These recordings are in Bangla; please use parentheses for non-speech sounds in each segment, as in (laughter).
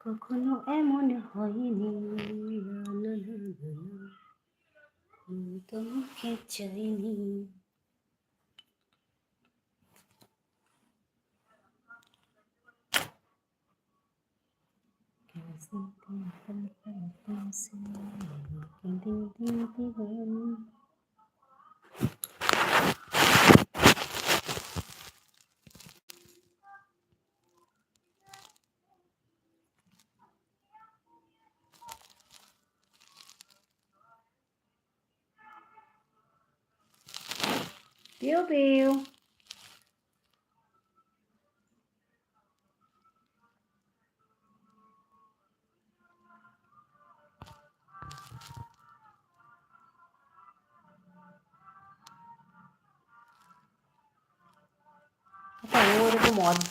কখনো এমন হয়নি। তোমাকে চাইনি। Pew pew.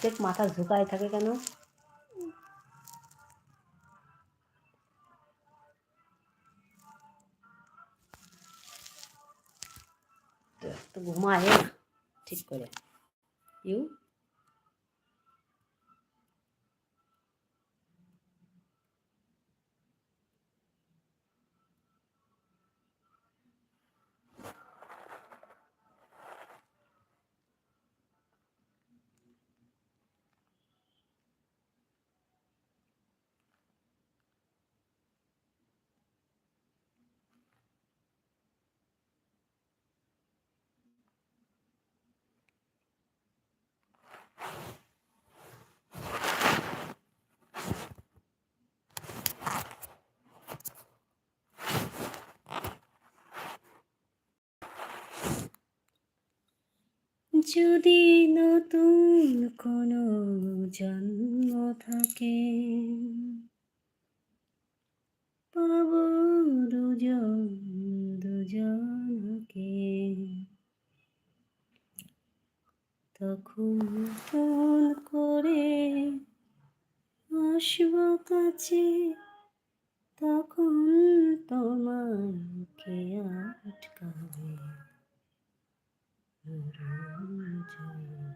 অর্ধেক মাথা ঝুঁকায় থাকে কেন? তো ঘুমায় ঠিক করে। ইউ যদি নতুন কোনো জন্ম থাকে, পাব দুজন দুজনকে। তখন ফোন করে আসব কাছে, তখন তোমার কে আটকাবে যাক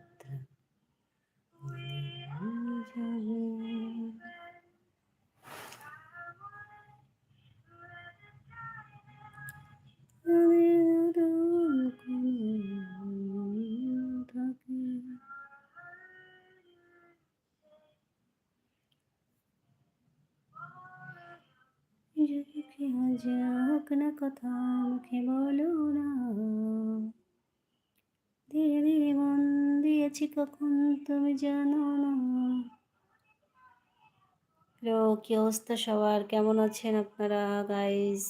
কখন তুমি জানো না? হ্যালো, কি অবস্থা সবার? কেমন আছেন আপনারা গাইজ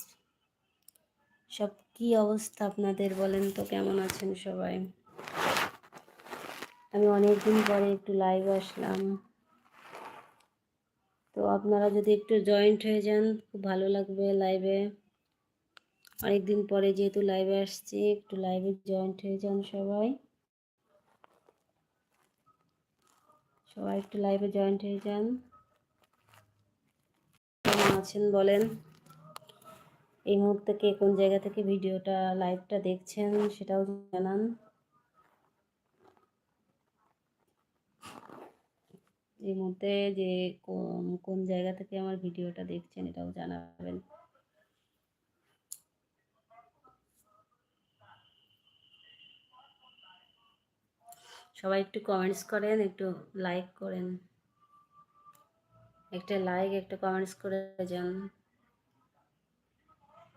সব কি অবস্থা আপনাদের বলেন তো, কেমন আছেন সবাই? আমি অনেকদিন পরে একটু লাইভ আসলাম। তো আপনারা যদি একটু জয়েন্ট হয়ে যান, খুব ভালো লাগবে লাইভে অনেকদিন পরে যেহেতু লাইভে আসছি, একটু লাইভে জয়েন্ট হয়ে যান সবাই। সবাই একটু লাইভে জয়েন্ট হয়ে যান। কেমন আছেন বলেন? এই মুহূর্তে কে কোন জায়গা থেকে ভিডিওটা লাইভটা দেখছেন সেটাও জানান। এই মুহূর্তে যে কোন জায়গা থেকে আমার ভিডিওটা দেখছেন এটাও জানাবেন। সবাই একটু কমেন্টস করেন, একটু লাইক করেন। একটা লাইক একটা কমেন্টস করে যান।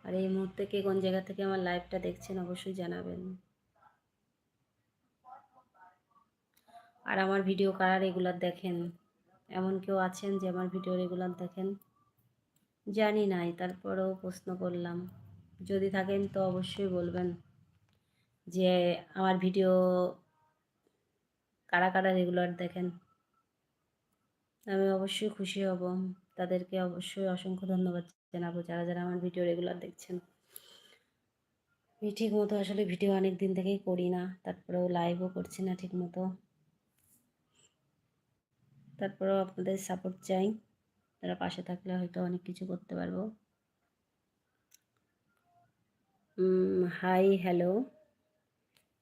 আর এই মুহূর্তে কে কোন জায়গা থেকে আমার লাইভটা দেখছেন অবশ্যই জানাবেন। আর আমার ভিডিও কারা রেগুলার দেখেন? এমন কেউ আছেন যে আমার ভিডিও রেগুলার দেখেন? জানি নাই, তারপরেও প্রশ্ন করলাম। যদি থাকেন তো অবশ্যই বলবেন যে আমার ভিডিও কারা কারা রেগুলার দেখেন? আমি অবশ্যই খুশি হব। তাদেরকে অবশ্যই অসংখ্য ধন্যবাদ জানাব যারা যারা আমার ভিডিও রেগুলার দেখছেন। আমি ঠিক মতো আসলে ভিডিও অনেক দিন থেকেই করি না, তারপরেও লাইভও করছি না ঠিক মতো তারপরেও আপনাদের সাপোর্ট চাই। তারা পাশে থাকলে হয়তো অনেক কিছু করতে পারব। হাই হ্যালো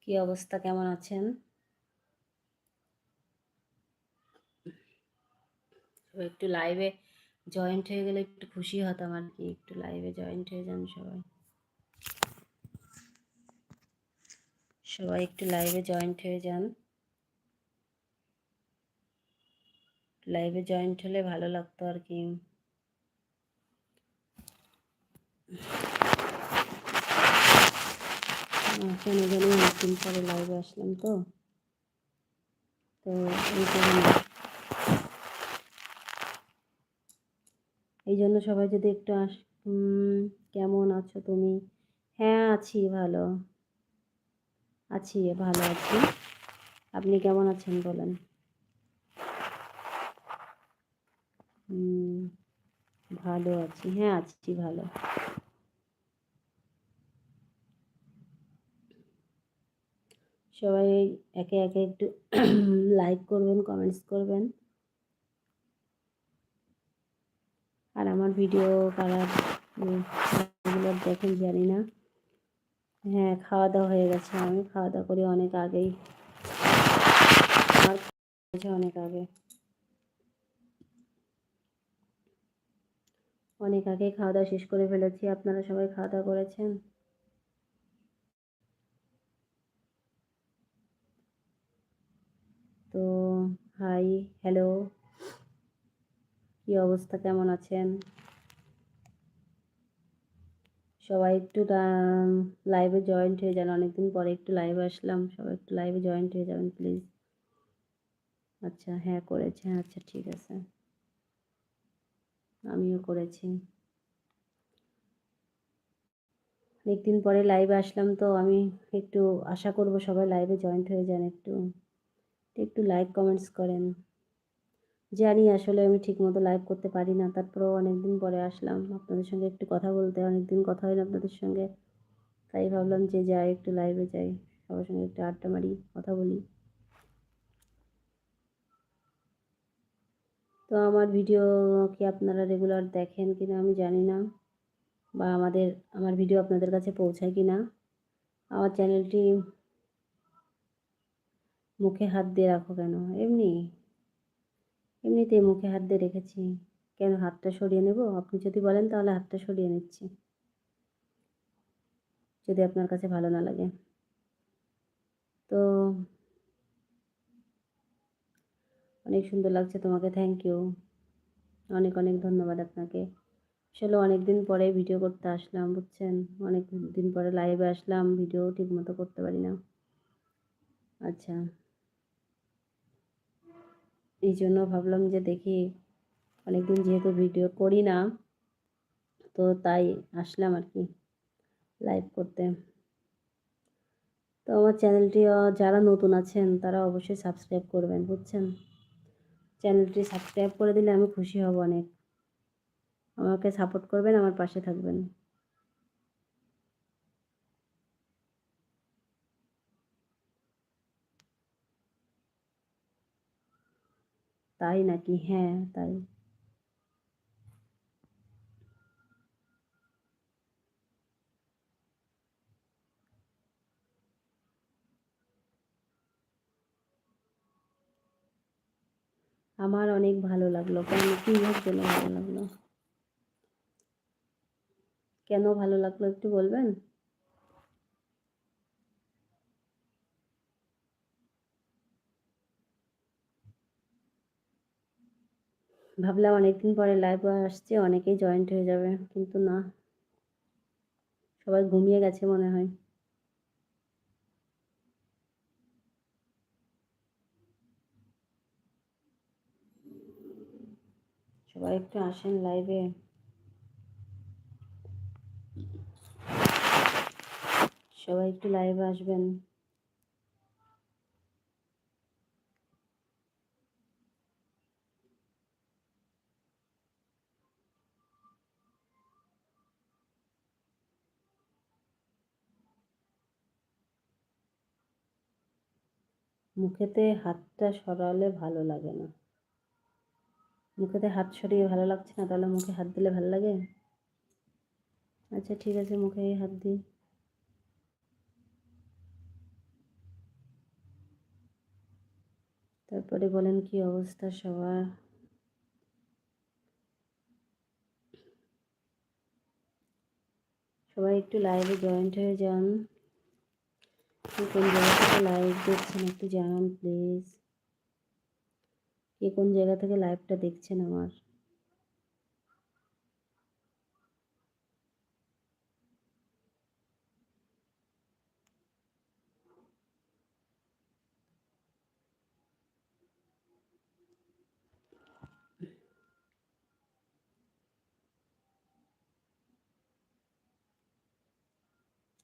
কি অবস্থা? কেমন আছেন? সবাই একটু লাইভে জয়েন্ট হয়ে গেলে একটু খুশি হতাম আর কি, একটু লাইভে জয়েন্ট হয়ে যান সবাই। সবাই একটু লাইভে জয়েন্ট হয়ে যান। লাইভে জয়েন্ট হলে ভালো লাগতো আর কি। কেন জানি পরে লাইভে আসলাম তো। তো এই কারণে এই জন্য সবাই যদি একটু আস কেমন আছো তুমি? হ্যাঁ আছি ভালো। আছি ভালো আছি। আপনি কেমন আছেন বলেন? ভালো আছি। হ্যাঁ আছি ভালো। সবাই একে একে একটু (clears throat) লাইক করবেন কমেন্টস করবেন। আর আমার ভিডিও কারা রেগুলার দেখেন, জানি না। হ্যাঁ খাওয়া দাওয়া হয়ে গেছে। আমি খাওয়া দাওয়া করি অনেক আগেই। আমার অনেক আগে। অনেক আগে খাওয়া দাওয়া শেষ করে ফেলেছি। আপনারা সবাই খাওয়া দাওয়া করেছেন? তো হাই হ্যালো কি অবস্থা? কেমন আছেন? সবাই একটু লাইভে জয়েন্ট হয়ে যান। অনেকদিন পরে একটু লাইভে আসলাম। সবাই একটু লাইভে জয়েন্ট হয়ে যাবেন প্লিজ আচ্ছা হ্যাঁ করেছে। আচ্ছা ঠিক আছে। আমিও করেছি। অনেকদিন পরে লাইভে আসলাম তো আমি একটু আশা করব সবাই লাইভে জয়েন্ট হয়ে যান একটু। একটু লাইক কমেন্টস করেন। জানি আসলে আমি ঠিকমতো লাইভ করতে পারি না। তারপরেও অনেকদিন পরে আসলাম। আপনাদের সঙ্গে একটু কথা বলতে, অনেকদিন কথা হয় না আপনাদের সঙ্গে। তাই ভাবলাম যে যাই, একটু লাইভে যাই। সবার সঙ্গে একটু আড্ডা মারি, কথা বলি। তো আমার ভিডিও কি আপনারা রেগুলার দেখেন কি না আমি জানি না। বা আমাদের, আমার ভিডিও আপনাদের কাছে পৌঁছায় কি না আমার চ্যানেলটি মুখে হাত দিয়ে রাখো কেন? এমনি। এমনিতেই মুখে হাত দিয়ে রেখেছি। কেন হাতটা সরিয়ে নেব? আপনি যদি বলেন তাহলে হাতটা সরিয়ে নিচ্ছি। যদি আপনার কাছে ভালো না লাগে। তো অনেক সুন্দর লাগছে তোমাকে। থ্যাংক ইউ অনেক অনেক ধন্যবাদ আপনাকে। আসলে অনেক দিন পরে ভিডিও করতে আসলাম, বুঝছেন? অনেক দিন পরে লাইভে আসলাম ভিডিও ঠিক মতো করতে পারি না। আচ্ছা। এই জন্য ভাবলাম যে দেখি অনেকদিন যেহেতু ভিডিও করি না, তো তাই আসলাম আর কি লাইভ করতে। তো আমার চ্যানেলটি যারা নতুন আছেন, তারা অবশ্যই সাবস্ক্রাইব করবেন, বুঝছেন? চ্যানেলটি সাবস্ক্রাইব করে দিলে আমি খুশি হব অনেক। আমাকে সাপোর্ট করবেন, আমার পাশে থাকবেন। তাই নাকি হ্যাঁ তাই আমার অনেক ভালো লাগল কেন কী জন্য ভালো লাগল কেন ভালো লাগল একটু বলবেন ভাবলাম অনেকদিন পরে লাইভ আসছে, অনেকেই জয়েন্ট হয়ে যাবে, কিন্তু না। সবাই ঘুমিয়ে গেছে মনে হয়। সবাই একটু আসেন লাইভে সবাই একটু লাইভে আসবেন। মুখেতে হাতটা সরালে ভালো লাগে না। মুখেতে হাত সরিয়ে ভালো লাগছে না, তাহলে মুখে হাত দিলে ভালো লাগে? আচ্ছা ঠিক আছে, মুখে হাত দিই। তারপরে বলেন কি অবস্থা সবার? সবাই একটু লাইভে জয়েন্ট হয়ে যান। কে কোন জায়গা থেকে লাইভ দেখছেন একটু জানান প্লিজ কে কোন জায়গা থেকে লাইভটা দেখছেন আমার?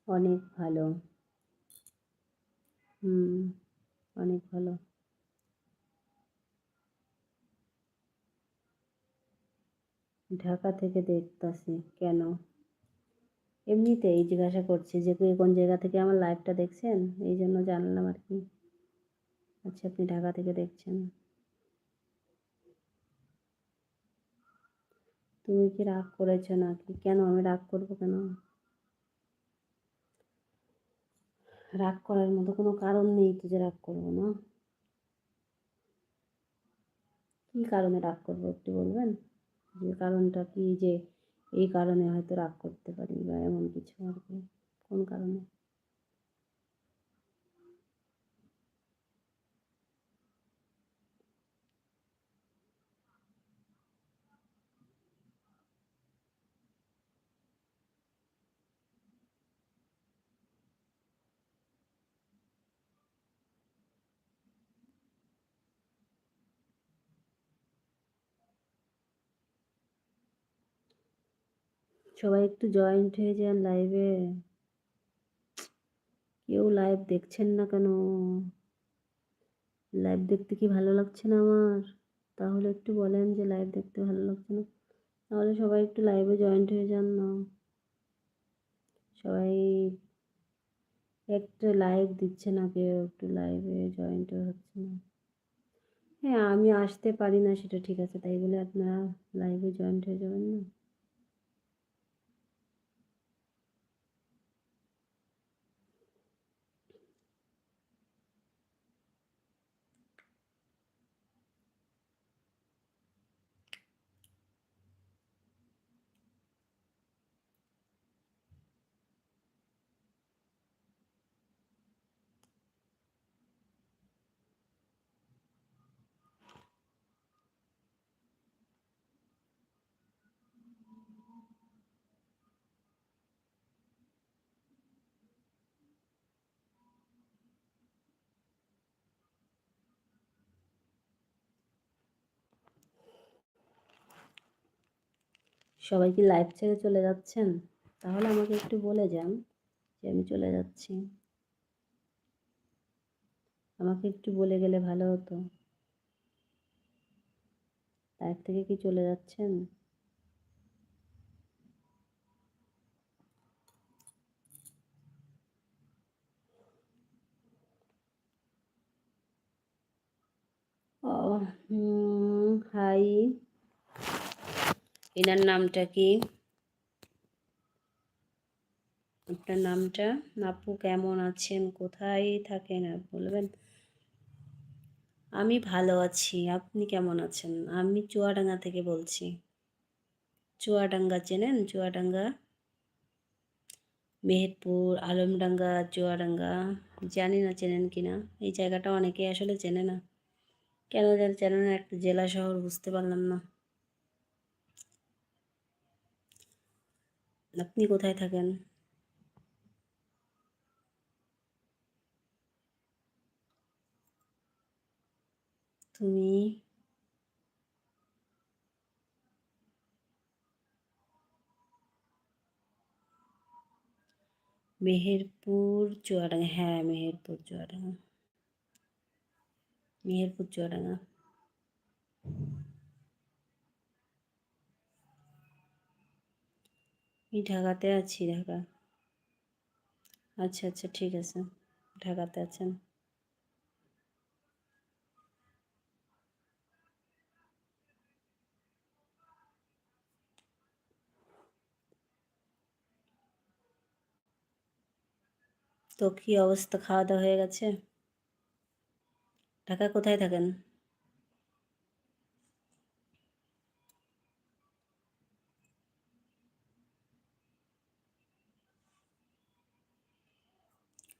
অনেক ভালো। হুম, অনেক ভালো। ঢাকা থেকে দেখতাছি, কেন? এমনিতেই জিজ্ঞাসা করছি যে কোন জায়গা থেকে আমার লাইভটা দেখছেন? এই জন্য জানলাম আর কি। আচ্ছা আপনি ঢাকা থেকে দেখছেন। তুমি কি রাগ করেছ নাকি? কেন আমি রাগ করব কেন? রাগ করার মতো কোনো কারণ নেই তো যে রাগ করব না। কি কারণে রাগ করব একটু বলবেন? যে কারণটা কি? যে এই কারণে হয়তো রাগ করতে পারি বা এমন কিছু আর কি। কোন কারণে? সবাই একটু জয়েন্ট হয়ে যান লাইভে কেউ লাইভ দেখছেন না কেন? লাইভ দেখতে কি ভালো লাগছে না আমার? তাহলে একটু বলেন যে লাইভ দেখতে ভালো লাগছে না। তাহলে সবাই একটু লাইভে জয়েন্ট হয়ে যান না। সবাই একটা লাইভ দিচ্ছে না কেউ, একটু লাইভে জয়েন্ট হচ্ছে না। হ্যাঁ আমি আসতে পারি না, সেটা ঠিক আছে, তাই বলে আপনারা লাইভে জয়েন্ট হয়ে যাবেন না। সবাই কি লাইভ ছেড়ে চলে যাচ্ছেন? তাহলে আমাকে একটু বলে যান যে আমি চলে যাচ্ছি। আমাকে একটু বলে গেলে ভালো হতো। লাইভ থেকে কি চলে যাচ্ছেন? হাই এনার নামটা কি? আপনার নামটা? আপু কেমন আছেন? কোথায় থাকেন বলবেন? আমি ভালো আছি। আপনি কেমন আছেন? আমি চুয়াডাঙ্গা থেকে বলছি। চুয়াডাঙ্গা চেনেন? চুয়াডাঙ্গা? মেহেরপুর, আলমডাঙ্গা, চুয়াডাঙ্গা। জানি না চেনেন কি না এই জায়গাটা অনেকে আসলে চেনে না। কেন যেন চেনে না একটা জেলা শহর বুঝতে পারলাম না। আপনি কোথায় থাকেন তুমি মেহেরপুর চুয়াডাঙ্গা হ্যাঁ মেহেরপুর চুয়াডাঙ্গা মেহেরপুর চুয়াডাঙ্গা আমি ঢাকাতে আছি, ঢাকা। আচ্ছা আচ্ছা ঠিক আছে। ঢাকাতে আছেন। তো কী অবস্থা? খাওয়া দাওয়া হয়ে গেছে? ঢাকা কোথায় থাকেন?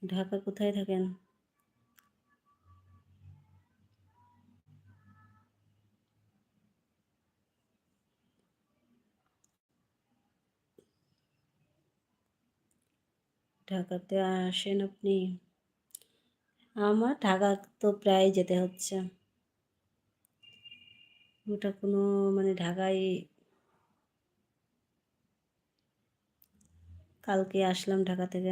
ঢাকা কোথায় থাকেন? ঢাকাতে আসেন আপনি? আমার ঢাকা তো প্রায় যেতে হচ্ছে। ওটা কোনো মানে ঢাকায় কালকে আসলাম ঢাকা থেকে।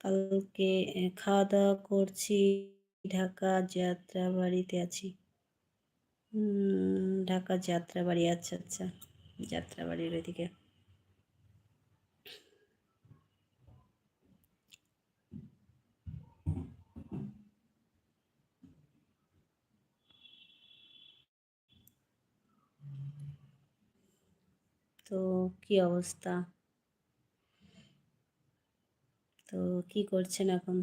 কালকে খাওয়া দাওয়া করছি, ঢাকা যাত্রা বাড়িতে আছি ঢাকা যাত্রা বাড়ি আচ্ছা আচ্ছা যাত্রা বাড়ির ওইদিকে। তো, কি অবস্থা? তো কি করছেন এখন?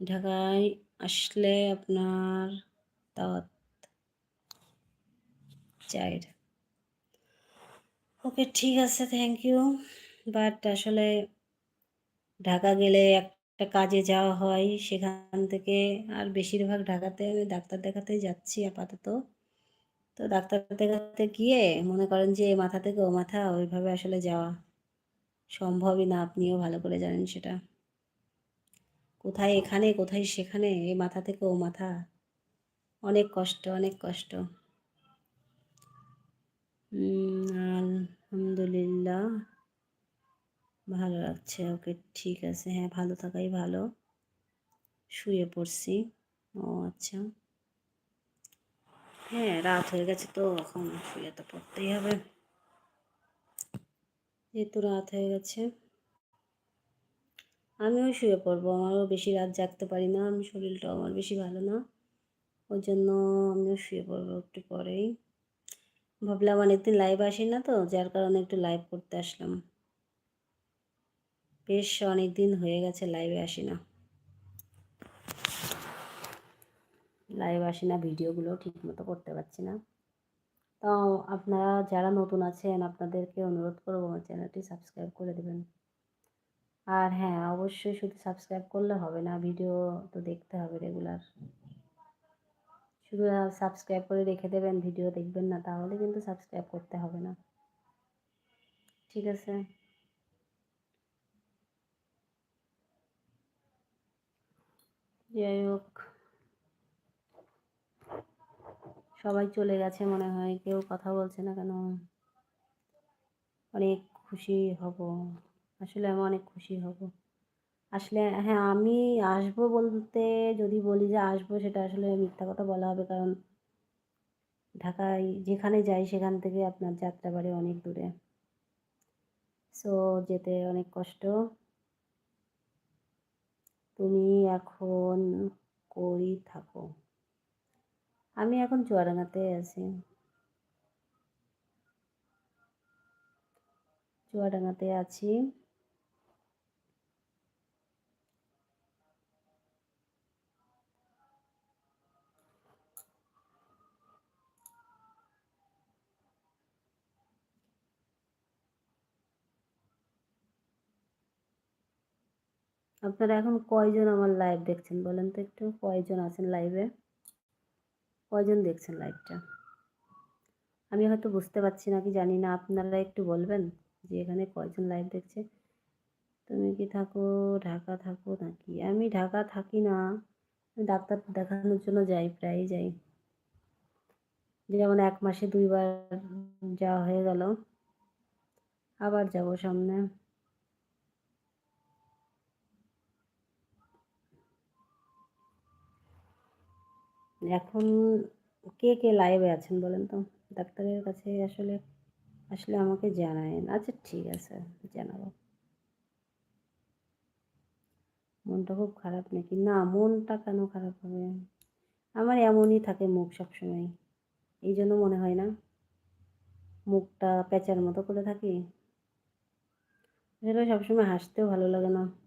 ঢাকায় আসলে আপনার দাওয়াত চাইর ওকে ঠিক আছে থ্যাংক ইউ বাট আসলে ঢাকা গেলে একটা কাজে যাওয়া হয় সেখান থেকে। আর বেশিরভাগ ঢাকাতে আমি ডাক্তার দেখাতেই যাচ্ছি আপাতত। তো ডাক্তার দেখাতে গিয়ে মনে করেন যে এ মাথা থেকে ও মাথা ওইভাবে আসলে যাওয়া সম্ভবই না। আপনিও ভালো করে জানেন সেটা। কোথায় এখানে, কোথায় সেখানে এ মাথা থেকে ও মাথা। অনেক কষ্ট অনেক কষ্ট। আলহামদুলিল্লাহ। ভালো লাগছে। ওকে ঠিক আছে হ্যাঁ ভালো থাকাই ভালো। শুয়ে পড়ছি। ও আচ্ছা। হ্যাঁ রাত হয়ে গেছে তো, এখন শুয়ে তো পড়তেই হবে। যেহেতু রাত হয়ে গেছে, আমিও শুয়ে পড়ব। আমারও বেশি রাত জাগতে পারি না, আমি শরীরটাও আমার বেশি ভালো না। ওই জন্য আমিও শুয়ে পড়ব একটু পরেই। ভাবলাম অনেকদিন লাইভ আসি না তো, যার কারণে একটু লাইভ করতে আসলাম। বেশ অনেক দিন হয়ে গেছে লাইভে আসি না লাইভ আসি না ভিডিওগুলো ঠিক মতো করতে পারছি না। তো আপনারা যারা নতুন আছেন, আপনাদেরকে অনুরোধ করব আমার চ্যানেলটি সাবস্ক্রাইব করে দেবেন। আর হ্যাঁ অবশ্যই শুধু সাবস্ক্রাইব করলে হবে না ভিডিও তো দেখতে হবে রেগুলার শুধু সাবস্ক্রাইব করে রেখে দেবেন ভিডিও দেখবেন না, তাহলে কিন্তু সাবস্ক্রাইব করতে হবে না। ঠিক আছে? যাই হোক। সবাই চলে গেছে মনে হয়, কেউ কথা বলছে না কেন? অনেক খুশি হব। আসলে আমি অনেক খুশি হব। আসলে হ্যাঁ আমি আসব বলতে যদি বলি যে আসব, সেটা আসলে মিথ্যা কথা বলা হবে। কারণ ঢাকায় যেখানে যাই, সেখান থেকে আপনার যাত্রাবাড়ি অনেক দূরে। সো যেতে অনেক কষ্ট। তুমি এখন করি থাকো। আমি এখন চুয়াডাঙ্গাতে আছি। চুয়াডাঙ্গাতে আছি। আপনারা এখন কয়জন আমার লাইভ দেখছেন বলেন তো একটু? কয়জন আছেন লাইভে কয়জন দেখছেন লাইভটা আমি হয়তো বুঝতে পারছি না, কি জানি না, আপনারা একটু বলবেন যে এখানে কয়জন লাইভ দেখছে? তুমি কি থাকো, ঢাকা থাকো নাকি? আমি ঢাকা থাকি না ডাক্তার দেখানোর জন্য যাই, প্রায়ই যাই। যেমন এক মাসে দুইবার যাওয়া হয়ে গেল। আবার যাব সামনে। এখন কে কে লাইভে আছেন বলেন তো? ডাক্তারের কাছে আসলে আসলে আমাকে জানায় আচ্ছা ঠিক আছে, জানাব। মনটা খুব খারাপ নাকি? না, মনটা কেন খারাপ হবে? আমার এমনই থাকে মুখ সবসময়। এই জন্য মনে হয় না। মুখটা প্যাঁচার মতো করে থাকি। আসলে সবসময় হাসতেও ভালো লাগে না।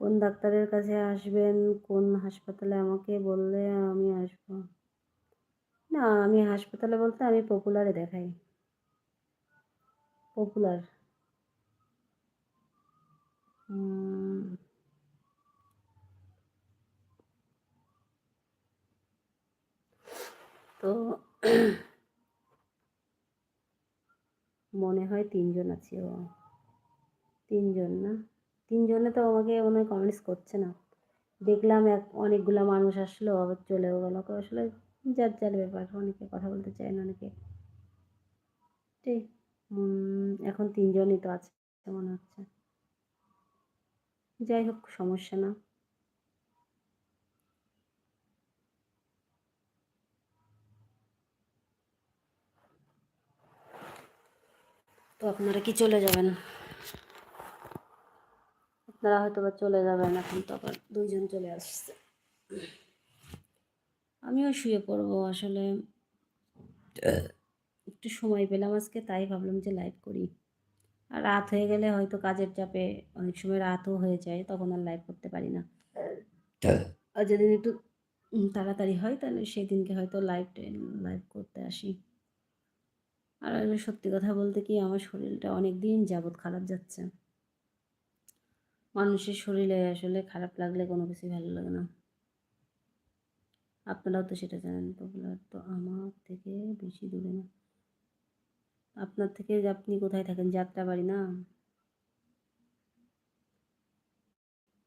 কোন ডাক্তারের কাছে আসবেন? কোন হাসপাতালে আমাকে বললে আমি আসব? না, আমি হাসপাতালে বলতে আমি পপুলারে দেখাই। পপুলার তো মনে হয় তিনজন আছে ও। তিনজন না? তিনজনে তো আমাকে মনে হয় কমেন্টস করছে না। দেখলাম এক, অনেকগুলো মানুষ আসলো, আবার চলেও গেল। আসলে যার যার ব্যাপার, অনেকে কথা বলতে চায় না, অনেকে ঠিক এখন তিনজনই তো আছে মনে হচ্ছে। যাই হোক, সমস্যা না। তো আপনারা কি চলে যাবেন? আপনারা হয়তো বা চলে যাবেন এখন তো আবার দুইজন চলে আসছে। আমিও শুয়ে পড়ব আসলে। একটু সময় পেলাম আজকে, তাই ভাবলাম যে লাইভ করি। আর রাত হয়ে গেলে হয়তো কাজের চাপে অনেক সময় রাতও হয়ে যায়, তখন আর লাইভ করতে পারি না। আর যেদিন একটু তাড়াতাড়ি হয়, তাহলে সেই দিনকে হয়তো লাইভ লাইভ করতে আসি। আর সত্যি কথা বলতে কি, আমার শরীরটা অনেক দিন যাবৎ খারাপ যাচ্ছে। মানুষের শরীরে আসলে খারাপ লাগলে কোনো কিছুই ভালো লাগে না। আপনারাও তো সেটা জানেন পপুলার তো আমার থেকে বেশি দূরে না। আপনার থেকে আপনি কোথায় থাকেন? যাত্রা বাড়ি না?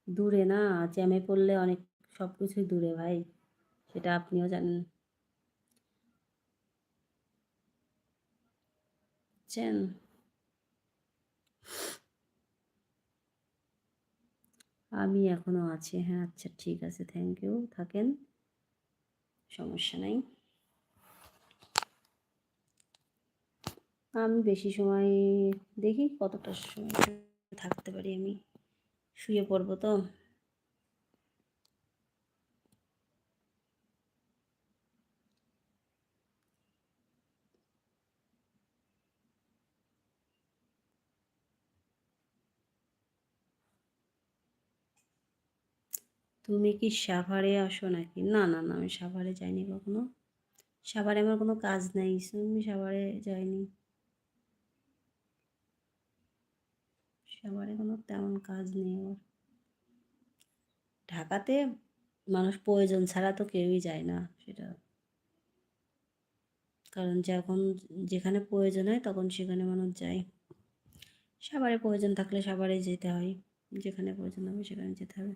দূরে না? জ্যামে পড়লে অনেক সব কিছুই দূরে ভাই, সেটা আপনিও জানেন। বুঝছেন আমি এখনও আছি। হ্যাঁ আচ্ছা ঠিক আছে থ্যাংক ইউ থাকেন। সমস্যা নাই। আমি বেশি সময় দেখি, কতটা সময় থাকতে পারি আমি? শুয়ে পড়ব তো? তুমি কি সাভারে আসো নাকি? না না না, আমি সাভারে যাইনি কখনো। সাভারে আমার কোনো কাজ নেই আমি সাভারে যাইনি। সাভারে কোনো তেমন কাজ নেই আমার। ঢাকাতে মানুষ প্রয়োজন ছাড়া তো কেউই যায় না সেটা। কারণ যখন যেখানে প্রয়োজন হয় তখন সেখানে মানুষ যায়। সাভারে প্রয়োজন থাকলে সাভারে যেতে হয়। যেখানে প্রয়োজন হবে সেখানে যেতে হবে।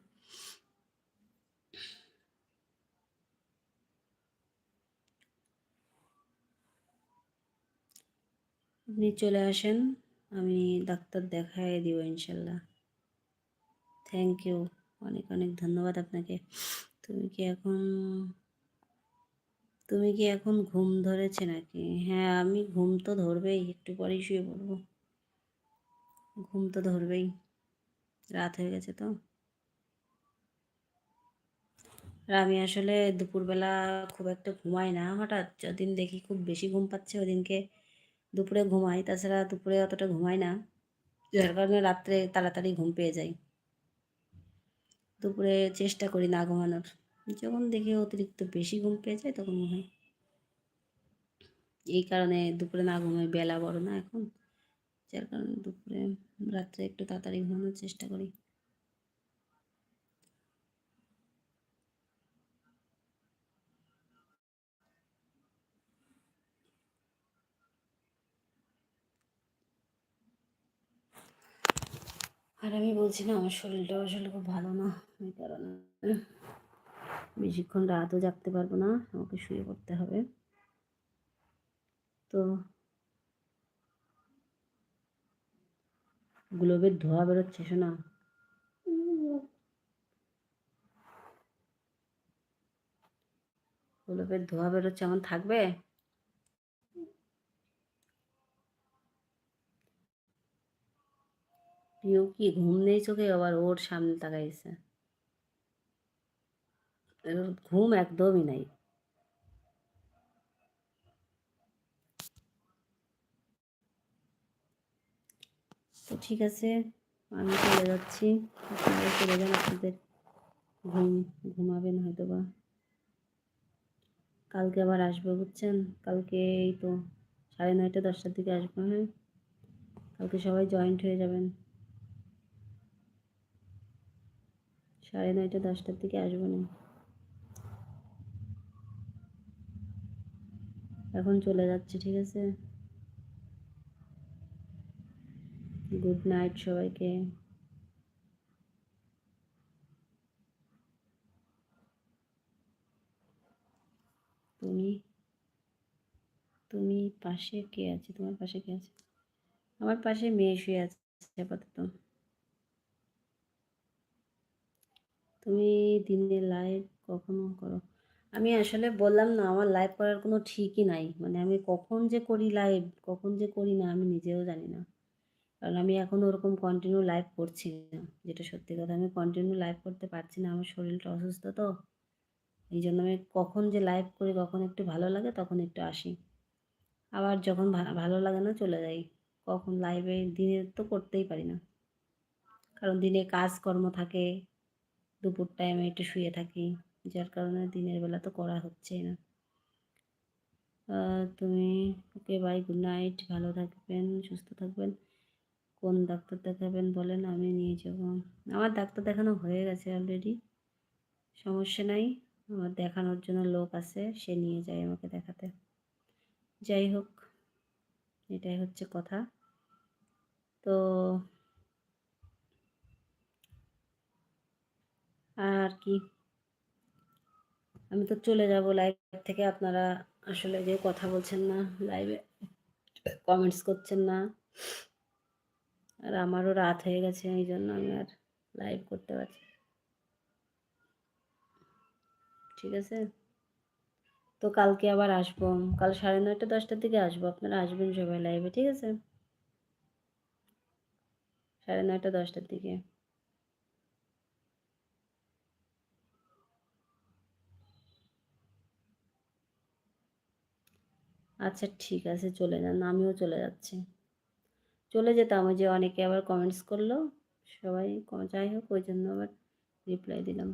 আপনি চলে আসেন, আমি ডাক্তার দেখাই দিব ইনশাল্লাহ। থ্যাংক ইউ অনেক অনেক ধন্যবাদ আপনাকে। তুমি কি এখন, তুমি কি এখন ঘুম ধরেছে নাকি? হ্যাঁ আমি ঘুম তো ধরবেই, একটু পরেই শুয়ে পড়ব। ঘুম তো ধরবেই। রাত হয়ে গেছে তো। আর আমি আসলে দুপুরবেলা খুব একটা ঘুমাই না, হঠাৎ যদিন দেখি খুব বেশি ঘুম পাচ্ছে ওদিনকে। দুপুরে ঘুমাই, তাছাড়া দুপুরে অতটা ঘুমাই না। যার কারণে রাত্রে তাড়াতাড়ি ঘুম পেয়ে যাই। দুপুরে চেষ্টা করি না ঘুমানোর। যখন দেখি অতিরিক্ত বেশি ঘুম পেয়ে যায়, তখন ঘুমাই এই কারণে দুপুরে না ঘুমাই বেলা বড় না এখন। যার কারণে দুপুরে রাত্রে একটু তাড়াতাড়ি ঘুমানোর চেষ্টা করি। আর আমি বলছি না, আমার শরীরটাও আসলে খুব ভালো না, এই কারণে বেশিক্ষণ রাতও জাগতে পারব না, আমাকে শুয়ে পড়তে হবে। তো গ্লোবের ধোয়া বেরোচ্ছে, শোনা। গ্লোবের ধোয়া বেরোচ্ছে, এমন থাকবে? পিউ কি ঘুম নেই চোখে? আবার ওর সামনে তাকাইছে। ঘুম একদমই নাই। তো ঠিক আছে, আমি চলে যাচ্ছি। আপনারা চলে যান, আপনাদের ঘুম ঘুমাবেন হয়তো বা কালকে আবার আসবে, বুঝছেন? কালকে এই তো সাড়ে নয়টা, দশটার দিকে আসব হ্যাঁ? কালকে সবাই জয়েন্ট হয়ে যাবেন। সাড়ে নয়টা, দশটার দিকে আসব না। এখন চলে যাচ্ছে, ঠিক আছে? গুড নাইট সবাইকে। তুমি তুমি পাশে কে আছে? তোমার পাশে কে আছে? আমার পাশে মেয়ে শুয়ে আছে, আপাতত। তুমি দিনে লাইভ কখনো করো? আমি আসলে বললাম না, আমার লাইভ করার কোনো ঠিকই নাই। মানে আমি কখন যে করি লাইভ কখন যে করি না, আমি নিজেও জানি না। কারণ আমি এখন ওরকম কন্টিনিউ লাইভ করছি না। যেটা সত্যি কথা, আমি কন্টিনিউ লাইভ করতে পারছি না। আমার শরীরটা অসুস্থ তো। এই জন্য আমি কখন যে লাইভ করি, কখন একটু ভালো লাগে, তখন একটু আসি। আবার যখন ভালো লাগে না, চলে যাই। কখন লাইভে দিনে তো করতেই পারি না। কারণ দিনে কাজকর্ম থাকে দুপুর টাইমে একটু শুয়ে থাকি, যার কারণে দিনের বেলা তো করা হচ্ছেই না। তুমি ওকে বাই গুড নাইট ভালো থাকবেন, সুস্থ থাকবেন। কোন ডাক্তার দেখাবেন বলেন, আমি নিয়ে যাব। আমার ডাক্তার দেখানো হয়ে গেছে অলরেডি সমস্যা নাই। আমার দেখানোর জন্য লোক আছে, সে নিয়ে যায় আমাকে দেখাতে। যাই হোক, এটাই হচ্ছে কথা। তো আর কি আমি তো চলে যাব লাইভ থেকে, আপনারা আসলে যে কথা বলছেন না লাইভে কমেন্টস করছেন না। আর আমারও রাত হয়ে গেছে, এই জন্য আমি আর লাইভ করতে পারছি ঠিক আছে? তো কালকে আবার আসব। কাল সাড়ে নয়টা, দশটার দিকে আসব। আপনারা আসবেন সবাই লাইভে ঠিক আছে? সাড়ে নয়টা, দশটার দিকে। আচ্ছা ঠিক আছে, চলে যান, আমিও চলে যাচ্ছি। চলে যেতাম, ওই যে অনেকে আবার কমেন্টস করল, সবাই যাই হোক, ওই জন্য আবার রিপ্লাই দিলাম।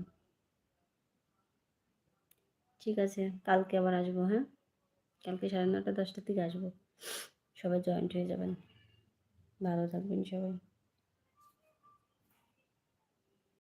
ঠিক আছে, কালকে আবার আসব হ্যাঁ? কালকে সাড়ে নটা দশটার দিকে আসব। সবাই জয়েন্ট হয়ে যাবেন। ভালো থাকবেন সবাই।